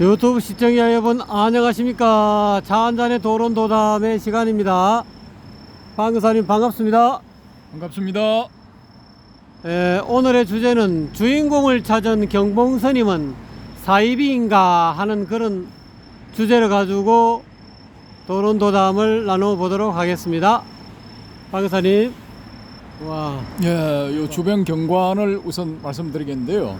유튜브 시청자 여러분 안녕하십니까? 차 한잔의 도론 도담의 시간입니다. 방사님 반갑습니다. 반갑습니다. 에, 오늘의 주제는 주인공을 찾은 경봉스님은 사이비인가 하는 그런 주제를 가지고 도론 도담을 나눠보도록 하겠습니다. 방사님. 와. 예, 요 주변 경관을 우선 말씀드리겠는데요.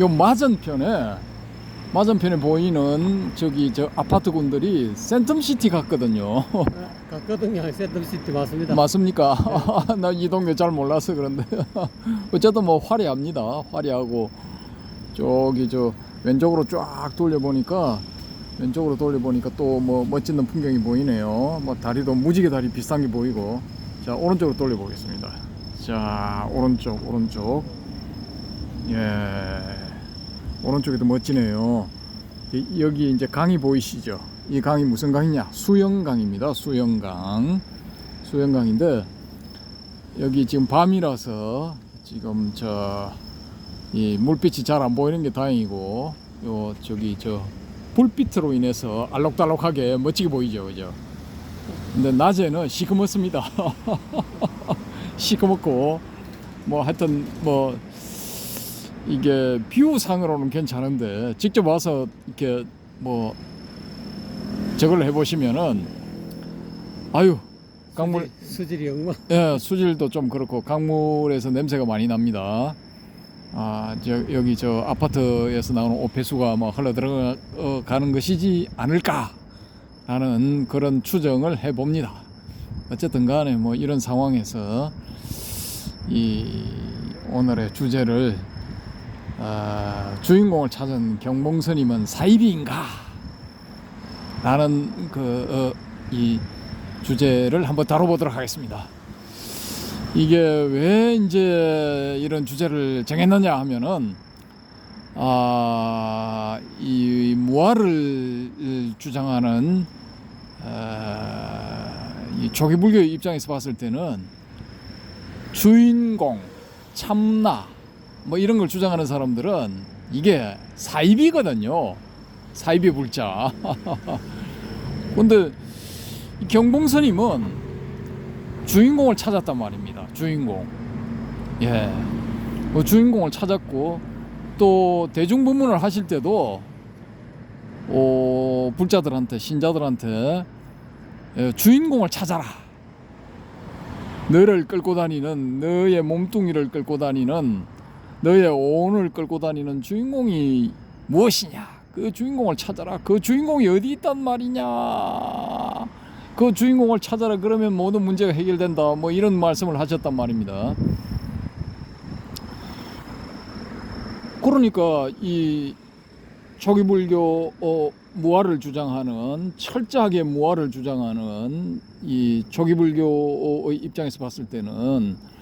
요 맞은편에 맞은편에 보이는 저기 저 아파트군들이 센텀시티 같거든요. 갔거든요 세텀시티 맞습니다 맞습니까? 나 이 동네 잘 몰라서 그런데 어쨌든 뭐 화려합니다. 화려하고 저기 저 왼쪽으로 쫙 돌려 보니까 왼쪽으로 돌려 보니까 또 뭐 멋진 풍경이 보이네요. 뭐 다리도 무지개 다리 비슷한 게 보이고 자 오른쪽으로 돌려 보겠습니다. 자 오른쪽 오른쪽 예 오른쪽에도 멋지네요. 이- 여기 이제 강이 보이시죠? 이 강이 무슨 강이냐? 수영강입니다. 수영강. 수영강인데 여기 지금 밤이라서 지금 저 이 물빛이 잘 안 보이는 게 다행이고 요 저기 저 불빛으로 인해서 알록달록하게 멋지게 보이죠, 그죠? 근데 낮에는 시커멓습니다. 시커멓고 뭐 하여튼 뭐 이게 뷰상으로는 괜찮은데 직접 와서 이렇게 뭐 저걸 해보시면은 아유 강물 수질이 엉망 예 수질도 좀 그렇고 강물에서 냄새가 많이 납니다. 아, 저, 여기 저 아파트에서 나오는 오폐수가 뭐 흘러 들어가는 것이지 않을까 라는 그런 추정을 해봅니다. 어쨌든 간에 뭐 이런 상황에서 이 오늘의 주제를 아, 주인공을 찾은 경봉스님은 사이비인가? 라는 그, 어, 이 주제를 한번 다뤄보도록 하겠습니다. 이게 왜 이제 이런 주제를 정했느냐 하면은 아, 이 무아를 주장하는 아, 이 조기불교 입장에서 봤을 때는 주인공, 참나 뭐 이런 걸 주장하는 사람들은 이게 사입이거든요. 사입의 불자. 근데 이 경봉스님은 주인공을 찾았단 말입니다. 주인공. 예. 뭐 주인공을 찾았고 또 대중법문을 하실 때도 어, 불자들한테 신자들한테 예, 주인공을 찾아라. 너를 끌고 다니는 너의 몸뚱이를 끌고 다니는 너의 오온을 끌고 다니는 주인공이 무엇이냐? 그 주인공을 찾아라. 그 주인공이 어디 있단 말이냐? 그 주인공을 찾아라. 그러면 모든 문제가 해결된다. 뭐 이런 말씀을 하셨단 말입니다. 그러니까 이 초기불교 어, 무아를 주장하는 철저하게 무아를 주장하는 이 초기불교의 입장에서 봤을 때는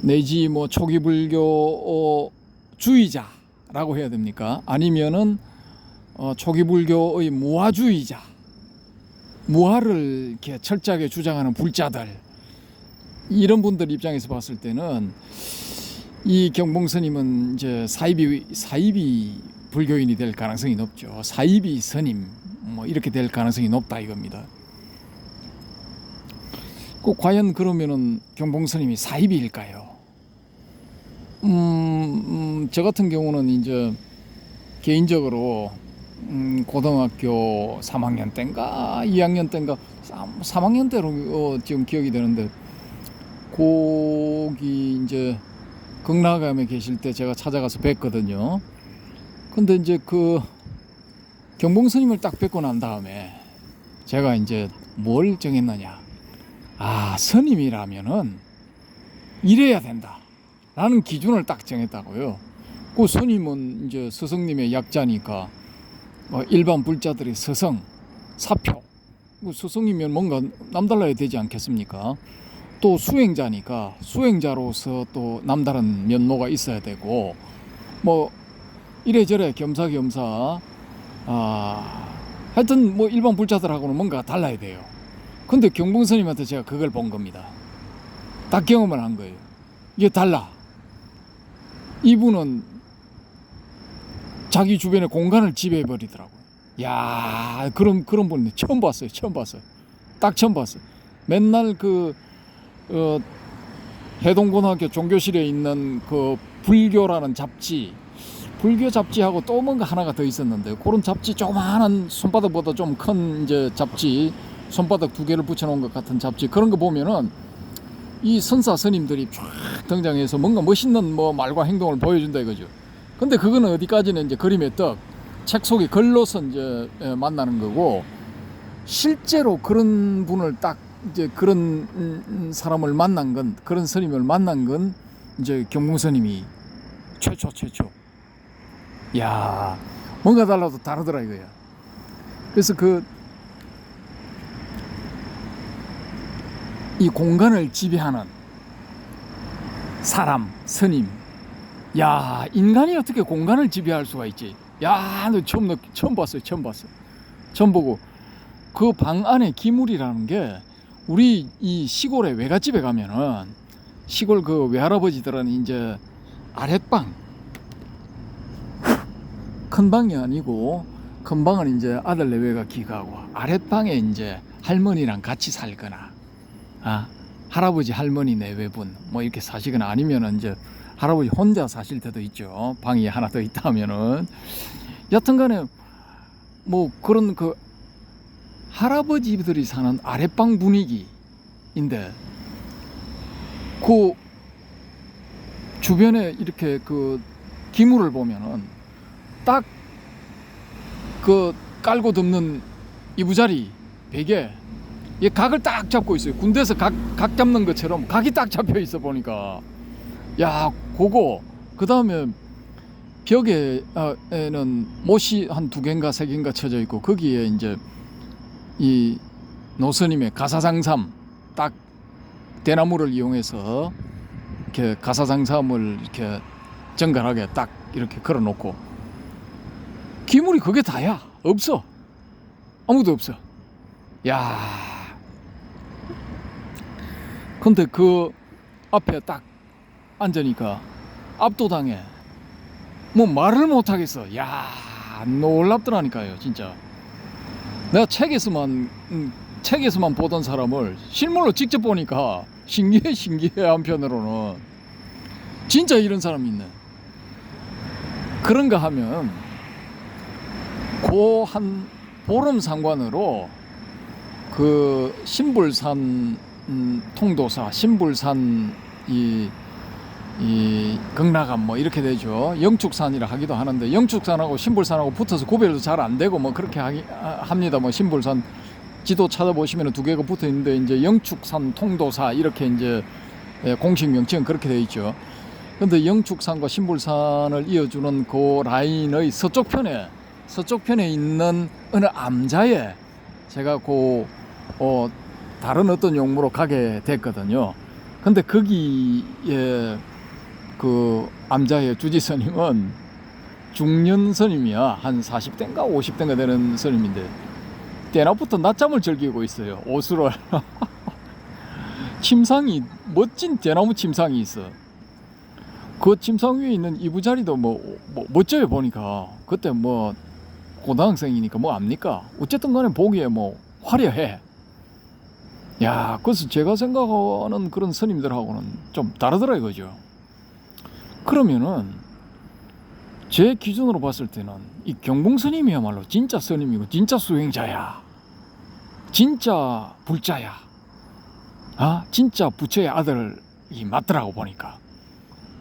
내지 뭐 초기 불교 어, 주의자라고 해야 됩니까? 아니면은 어, 초기 불교의 무아주의자, 무아를 이렇게 철저하게 주장하는 불자들 이런 분들 입장에서 봤을 때는 이 경봉스님은 이제 사이비 사이비 불교인이 될 가능성이 높죠. 사이비 스님 뭐 이렇게 될 가능성이 높다 이겁니다. 꼭 과연 그러면은 경봉스님이 사이비일까요? 음, 음, 저 같은 경우는 이제 개인적으로 음, 고등학교 3학년 때인가 2학년 때인가 3, 3학년 때로 어, 지금 기억이 되는데 거기 이제 극락암에 계실 때 제가 찾아가서 뵀거든요. 근데 이제 그 경봉 스님을 딱 뵙고 난 다음에 제가 이제 뭘 정했느냐. 아, 스님이라면은 이래야 된다. 라는 기준을 딱 정했다고요. 그 스님은 이제 스승님의 약자니까 어, 일반 불자들의 스승, 사표. 그 스승이면 뭔가 남달라야 되지 않겠습니까? 또 수행자니까 수행자로서 또 남다른 면모가 있어야 되고 뭐 이래저래 겸사겸사 아 하여튼 뭐 일반 불자들하고는 뭔가 달라야 돼요. 근데 경봉스님한테 제가 그걸 본 겁니다. 딱 경험을 한 거예요. 이게 달라. 이분은 자기 주변에 공간을 지배해 버리더라고요. 야, 그런 그런 분 처음 봤어요. 처음 봤어요. 딱 처음 봤어요. 맨날 그 어, 해동고등학교 종교실에 있는 그 불교라는 잡지, 불교 잡지하고 또 뭔가 하나가 더 있었는데 그런 잡지 조그마한 손바닥보다 좀 큰 이제 잡지, 손바닥 두 개를 붙여놓은 것 같은 잡지 그런 거 보면은 이 선사 스님들이 쫙 등장해서 뭔가 멋있는 뭐 말과 행동을 보여준다 이거죠. 근데 그거는 어디까지는 이제 그림의 떡, 책 속에 글로서 이제 예, 만나는 거고 실제로 그런 분을 딱 이제 그런 음, 음, 사람을 만난 건 그런 스님을 만난 건 이제 스님이 최초 최초. 야 뭔가 달라도 다르더라 이거야. 그래서 그 이 공간을 지배하는 사람, 스님. 야, 인간이 어떻게 공간을 지배할 수가 있지? 야, 너 처음, 너 처음 봤어요. 처음 봤어. 처음 보고 그 방 안에 기물이라는 게 우리 이 시골에 외갓집에 가면은 시골 그 외할아버지들은 이제 아랫방 큰 방이 아니고 큰 방은 이제 아들 내외가 기가고 아랫방에 이제 할머니랑 같이 살거나 아 할아버지 할머니 내외분. 뭐 이렇게 사시거나 아니면은 이제 할아버지 혼자 사실 때도 있죠. 방이 하나 더 있다면은. 여튼간에 뭐 그런 그 할아버지들이 사는 아랫방 분위기인데 그 주변에 이렇게 그 기물을 보면은 딱 그 깔고 덮는 이부자리 베개 이 각을 딱 잡고 있어요. 군대에서 각, 각 잡는 것처럼 각이 딱 잡혀 있어 보니까. 야 그거. 그 다음에 벽에는 못이 한 두 개인가 세 개인가 쳐져 있고 거기에 이제 이 노스님의 가사장삼 딱 대나무를 이용해서 이렇게 가사장삼을 이렇게 정갈하게 딱 이렇게 걸어 놓고. 기물이 그게 다야. 없어. 아무도 없어. 야 근데 그 앞에 딱 앉으니까 압도당해. 뭐 말을 못 하겠어. 야 놀랍더라니까요 진짜. 내가 책에서만 음, 책에서만 보던 사람을 실물로 직접 보니까 신기해 신기해 한편으로는. 진짜 이런 사람이 있네. 그런가 하면 그한 보름 상관으로 그 신불산 음, 통도사 신불산 이, 이 극락암 뭐 이렇게 되죠. 영축산이라 하기도 하는데 영축산하고 신불산하고 붙어서 구별도 잘 안 되고 뭐 그렇게 하기, 아, 합니다. 뭐 신불산 지도 찾아보시면 두 개가 붙어 있는데 이제 영축산 통도사 이렇게 이제 예, 공식 명칭은 그렇게 되어 있죠. 근데 영축산과 신불산을 이어주는 그 라인의 서쪽 편에 서쪽 편에 있는 어느 암자에 제가 그 어, 다른 어떤 용무로 가게 됐거든요. 근데 거기에 그 암자의 주지 스님은 중년 스님이야. 한 40대인가 50대인가 되는 스님인데 때나부터 낮잠을 즐기고 있어요. 옷으로. 침상이 멋진 대나무 침상이 있어. 그 침상 위에 있는 이부자리도 뭐, 뭐 멋져요 보니까 그때 뭐 고등학생이니까 뭐 압니까? 어쨌든 간에 보기에 뭐 화려해. 야, 그래서 제가 생각하는 그런 스님들하고는 좀 다르더라 이거죠. 그러면은 제 기준으로 봤을 때는 이 경봉 스님이야말로 진짜 스님이고 진짜 수행자야. 진짜 불자야. 아, 진짜 부처의 아들이 맞더라고 보니까.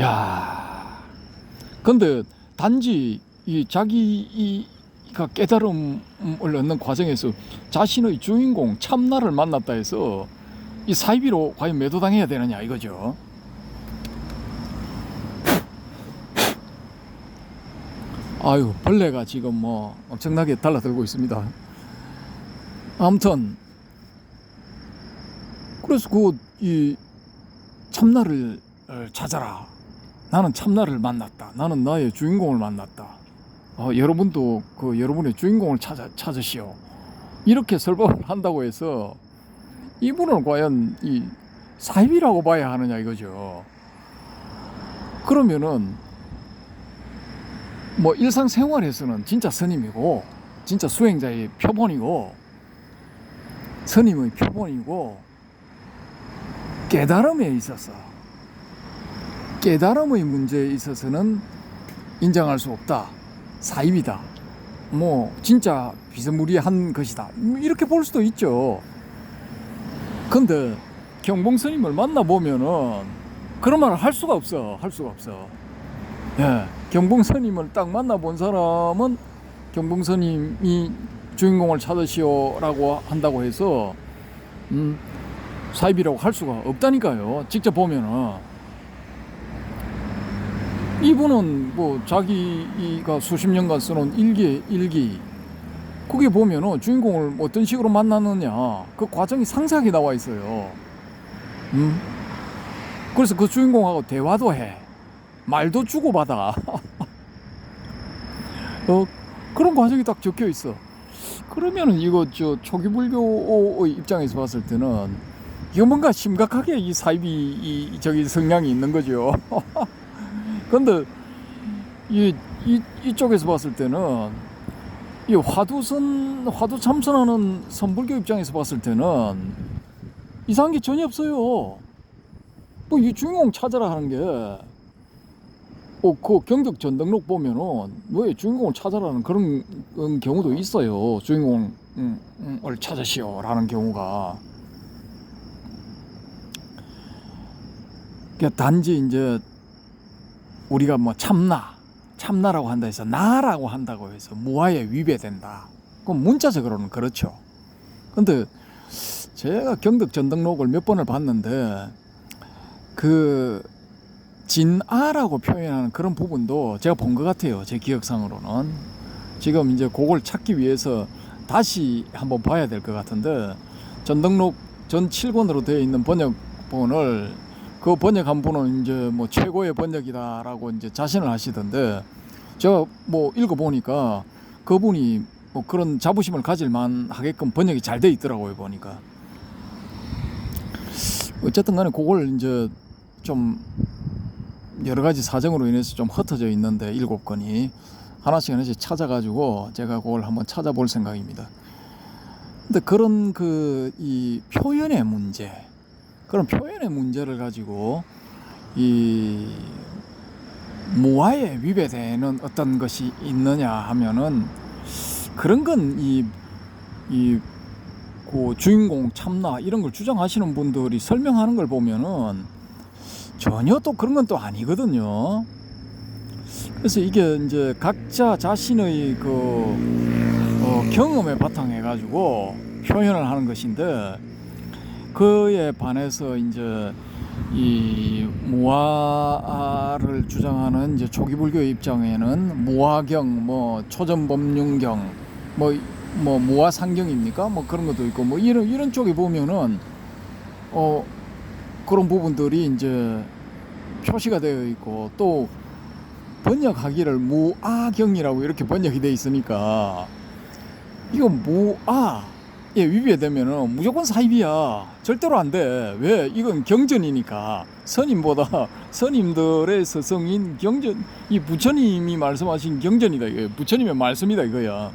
야. 근데 단지 이 자기 이가 깨달음을 얻는 과정에서 자신의 주인공 참나를 만났다 해서 이 사이비로 과연 매도당해야 되느냐 이거죠. 아유 벌레가 지금 뭐 엄청나게 달라들고 있습니다. 아무튼 그래서 그 이 참나를 찾아라. 나는 참나를 만났다. 나는 나의 주인공을 만났다. 어, 여러분도 그 여러분의 주인공을 찾아, 찾으시오. 이렇게 설법을 한다고 해서 이분은 과연 이 사입이라고 봐야 하느냐 이거죠. 그러면은 뭐 일상생활에서는 진짜 스님이고 진짜 수행자의 표본이고 스님의 표본이고 깨달음에 있어서 깨달음의 문제에 있어서는 인정할 수 없다 사입이다. 뭐 진짜 비스무리한 것이다. 이렇게 볼 수도 있죠. 근데 경봉 스님을 만나 보면은 그런 말을 할 수가 없어. 할 수가 없어. 예, 경봉 스님을 딱 만나 본 사람은 경봉 스님이 주인공을 찾으시오라고 한다고 해서 음, 사입이라고 할 수가 없다니까요. 직접 보면은 이분은 뭐 자기가 수십 년간 써놓은 일기 일기 거기 보면은 주인공을 어떤 식으로 만났느냐 그 과정이 상세하게 나와 있어요. 음? 그래서 그 주인공하고 대화도 해. 말도 주고받아. 어, 그런 과정이 딱 적혀 있어. 그러면은 이거 저 초기 불교의 입장에서 봤을 때는 이거 뭔가 심각하게 이 사입이 이 저기 성향이 있는 거죠. 근데 이, 이 이쪽에서 봤을 때는 이 화두선 화두 참선하는 선불교 입장에서 봤을 때는 이상한 게 전혀 없어요. 뭐 이 주인공 찾아라 하는 게 어, 그 경적 전등록 보면은 왜 주인공을 찾아라는 그런 음, 경우도 있어요. 주인공을 찾으시오라는 경우가. 그러니까 단지 이제 우리가 뭐 참나, 참나라고 한다 해서 나라고 한다고 해서 무아에 위배된다. 그럼 문자적으로는 그렇죠. 근데 제가 경덕 전등록을 몇 번을 봤는데 그 진아라고 표현하는 그런 부분도 제가 본 것 같아요. 제 기억상으로는. 지금 이제 그걸 찾기 위해서 다시 한번 봐야 될 것 같은데 전등록 전 7권으로 되어 있는 번역본을 그 번역한 분은 이제 뭐 최고의 번역이다라고 이제 자신을 하시던데 제가 뭐 읽어 보니까 그분이 뭐 그런 자부심을 가질 만하게끔 번역이 잘 돼 있더라고요 보니까 어쨌든 간에 그걸 이제 좀 여러 가지 사정으로 인해서 좀 흩어져 있는데 일곱 건이 하나씩 하나씩 찾아가지고 제가 그걸 한번 찾아볼 생각입니다. 근데 그런 그 이 표현의 문제, 그런 표현의 문제를 가지고 이 무아에 위배되는 어떤 것이 있느냐 하면은 그런 건 이 이 그 주인공 참나 이런 걸 주장하시는 분들이 설명하는 걸 보면은 전혀 또 그런 건 또 아니거든요. 그래서 이게 이제 각자 자신의 그 어, 경험에 바탕해 가지고 표현을 하는 것인데 그에 반해서 이제 이 무아를 주장하는 이제 초기 불교 입장에는 무아경, 뭐 초전법륜경, 뭐 뭐 무아상경입니까? 뭐 그런 것도 있고 뭐 이런 이런 쪽에 보면은 어 그런 부분들이 이제 표시가 되어 있고 또 번역하기를 무아경이라고 이렇게 번역이 돼 있으니까 이거 무아 예 위배되면은 무조건 사입이야. 절대로 안 돼. 왜? 이건 경전이니까. 스님보다 스님들의 스승인 경전. 이 부처님이 말씀하신 경전이다. 이거 부처님의 말씀이다 이거야.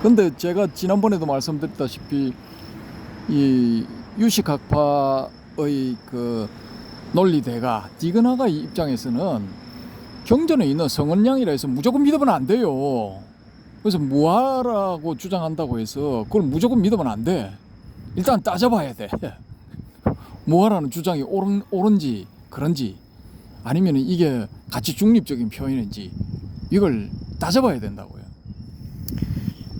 근데 제가 지난번에도 말씀드렸다시피 이 유식학파의 그 논리대가 디그나가 입장에서는 경전에 있는 성은량이라 해서 무조건 믿으면 안 돼요. 그래서 무하라고 주장한다고 해서 그걸 무조건 믿으면 안 돼. 일단 따져봐야 돼. 무하라는 주장이 옳은, 옳은지 그런지 아니면 이게 가치 중립적인 표현인지 이걸 따져봐야 된다고요.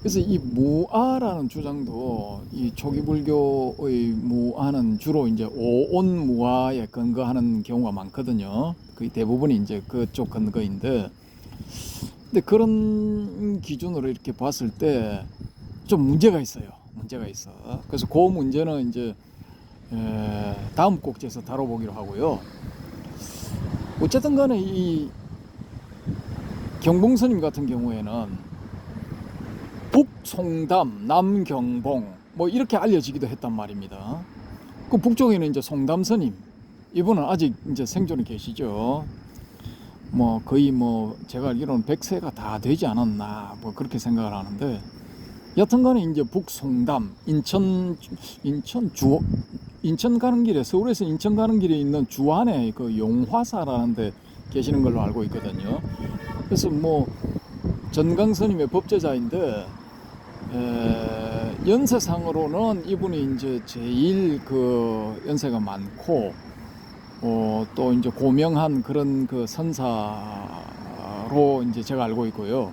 그래서 이 무아라는 주장도 이 초기 불교의 무아는 주로 이제 오온 무아에 근거하는 경우가 많거든요. 거의 대부분이 이제 그쪽 근거인데, 근데 그런 기준으로 이렇게 봤을 때 좀 문제가 있어요. 문제가 있어. 그래서 그 문제는 이제 에, 다음 꼭지에서 다뤄보기로 하고요. 어쨌든 간에 이 경봉스님 같은 경우에는 북송담, 남경봉 뭐 이렇게 알려지기도 했단 말입니다. 그 북쪽에는 이제 송담 스님 이분은 아직 이제 생존이 계시죠. 뭐 거의 뭐 제가 알기로는 100세가 다 되지 않았나 뭐 그렇게 생각을 하는데 여튼간에 이제 북송담 인천 인천 주 인천 가는 길에 서울에서 인천 가는 길에 있는 주안에 그 용화사라는 데 계시는 걸로 알고 있거든요. 그래서 뭐 전강스님의 법제자인데 에, 연세상으로는 이분이 이제 제일 그 연세가 많고 어, 또 이제 고명한 그런 그 선사로 이제 제가 알고 있고요.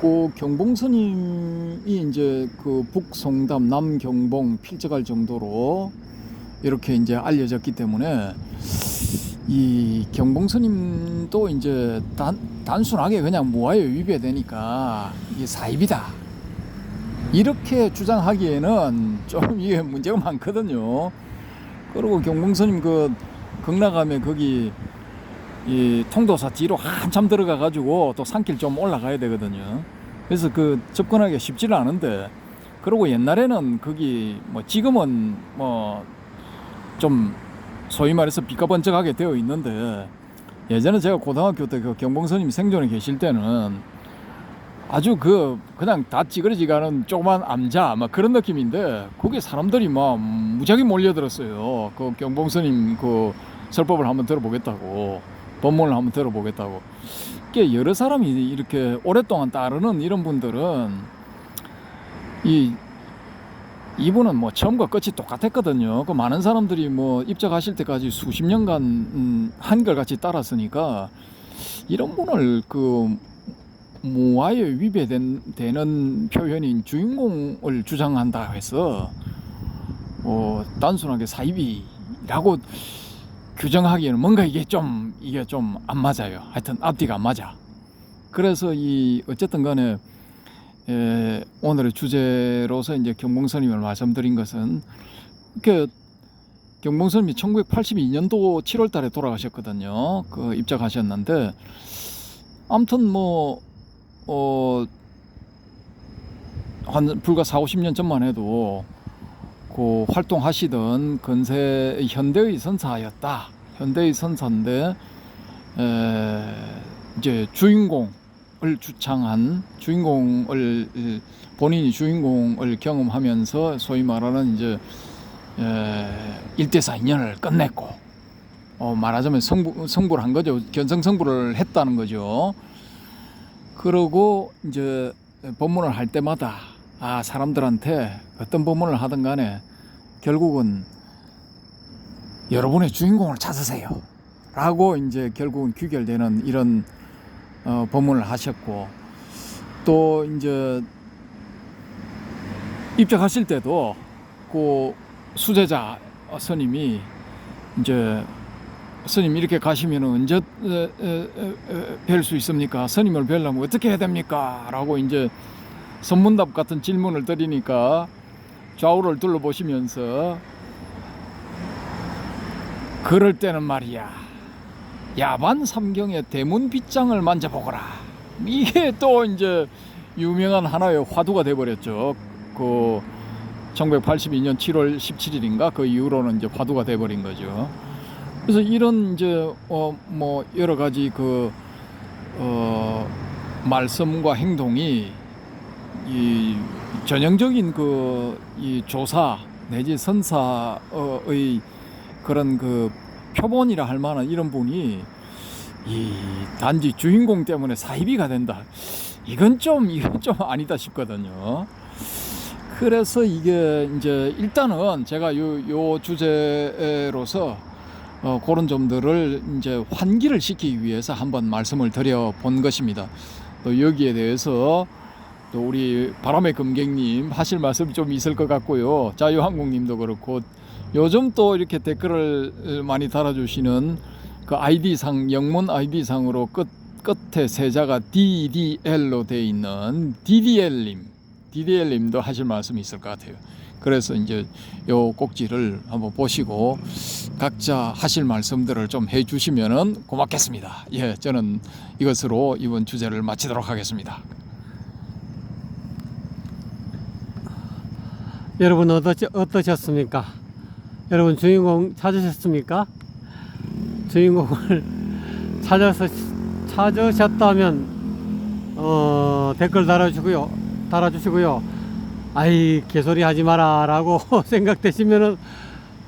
그 경봉 스님이 이제 그 북송담 남경봉 필적할 정도로 이렇게 이제 알려졌기 때문에 이 경봉 스님도 이제 단, 단순하게 그냥 무아에 위배되니까 이게 사입이다. 이렇게 주장하기에는 좀 이게 문제가 많거든요. 그리고 경봉스님 그 극락암에 거기 이 통도사 뒤로 한참 들어가 가지고 또 산길 좀 올라가야 되거든요. 그래서 그 접근하기가 쉽지는 않은데 그리고 옛날에는 거기 뭐 지금은 뭐 좀 소위 말해서 비가번쩍하게 되어 있는데 예전에 제가 고등학교 때 그 경봉스님 생존에 계실 때는 아주 그 그냥 다 찌그러지가는 조그만 암자 막 그런 느낌인데 거기 사람들이 막 무지하게 몰려들었어요. 그 경봉 스님 그 설법을 한번 들어보겠다고 법문을 한번 들어보겠다고. 꽤 여러 사람이 이렇게 오랫동안 따르는 이런 분들은 이 이분은 뭐 처음과 끝이 똑같았거든요. 그 많은 사람들이 뭐 입적하실 때까지 수십 년간 음, 한결같이 따랐으니까 이런 분을 그 무아에 위배되는 표현인 주인공을 주장한다 해서 어, 단순하게 사입이라고 규정하기에는 뭔가 이게 좀 이게 좀 안 맞아요. 하여튼 앞뒤가 안 맞아. 그래서 이 어쨌든 간에 에, 오늘의 주제로서 이제 경봉스님을 말씀드린 것은 그 경봉스님이 1982년도 7월 달에 돌아가셨거든요. 그 입적하셨는데 아무튼 뭐 어, 한 불과 4, 50년 전만 해도 그 활동하시던 근세 현대의 선사였다. 현대의 선사인데 에, 이제 주인공을 주창한 주인공을 본인이 주인공을 경험하면서 소위 말하는 이제 에, 일대사 인연을 끝냈고 어, 말하자면 성부, 성불을 한 거죠. 견성 성불을 했다는 거죠. 그러고 이제 법문을 할 때마다 아 사람들한테 어떤 법문을 하든 간에 결국은 여러분의 주인공을 찾으세요. 라고 이제 결국은 귀결되는 이런 어, 법문을 하셨고 또 이제 입적하실 때도 그 수제자 스님이 이제 스님 이렇게 가시면 언제 뵐 수 있습니까? 스님을 뵈려면 어떻게 해야 됩니까? 라고 이제 선문답 같은 질문을 드리니까 좌우를 둘러보시면서 그럴 때는 말이야. 야반 삼경의 대문 빗장을 만져보거라. 이게 또 이제 유명한 하나의 화두가 돼버렸죠. 그 1982년 7월 17일인가? 그 이후로는 이제 화두가 돼버린 거죠 그래서 이런 이제 어 뭐 여러 가지 그 어 말씀과 행동이 이 전형적인 그 이 조사 내지 선사의 그런 그 표본이라 할 만한 이런 분이 이 단지 주인공 때문에 사이비가 된다. 이건 좀 이건 좀 아니다 싶거든요. 그래서 이게 이제 일단은 제가 요, 요 주제로서 어, 그런 점들을 이제 환기를 시키기 위해서 한번 말씀을 드려 본 것입니다. 또 여기에 대해서 또 우리 바람의 금객님 하실 말씀이 좀 있을 것 같고요. 자유항공님도 그렇고 요즘 또 이렇게 댓글을 많이 달아주시는 그 아이디 상 영문 아이디 상으로 끝 끝에 세자가 DDL로 돼 있는 DDL님, DDL님도 하실 말씀이 있을 것 같아요. 그래서 이제 요 꼭지를 한번 보시고 각자 하실 말씀들을 좀 해주시면은 고맙겠습니다. 예, 저는 이것으로 이번 주제를 마치도록 하겠습니다. 여러분 어떠, 어떠셨습니까? 여러분 주인공 찾으셨습니까? 주인공을 찾아서 찾으셨다면 어, 댓글 달아주시고요. 달아주시고요. 아이 개소리 하지 마라 라고 생각되시면은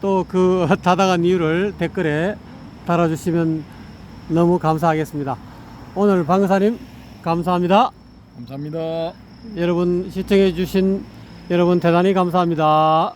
또그 타당한 이유를 댓글에 달아주시면 너무 감사하겠습니다. 오늘 방사님 감사합니다. 감사합니다. 여러분 시청해 주신 여러분 대단히 감사합니다.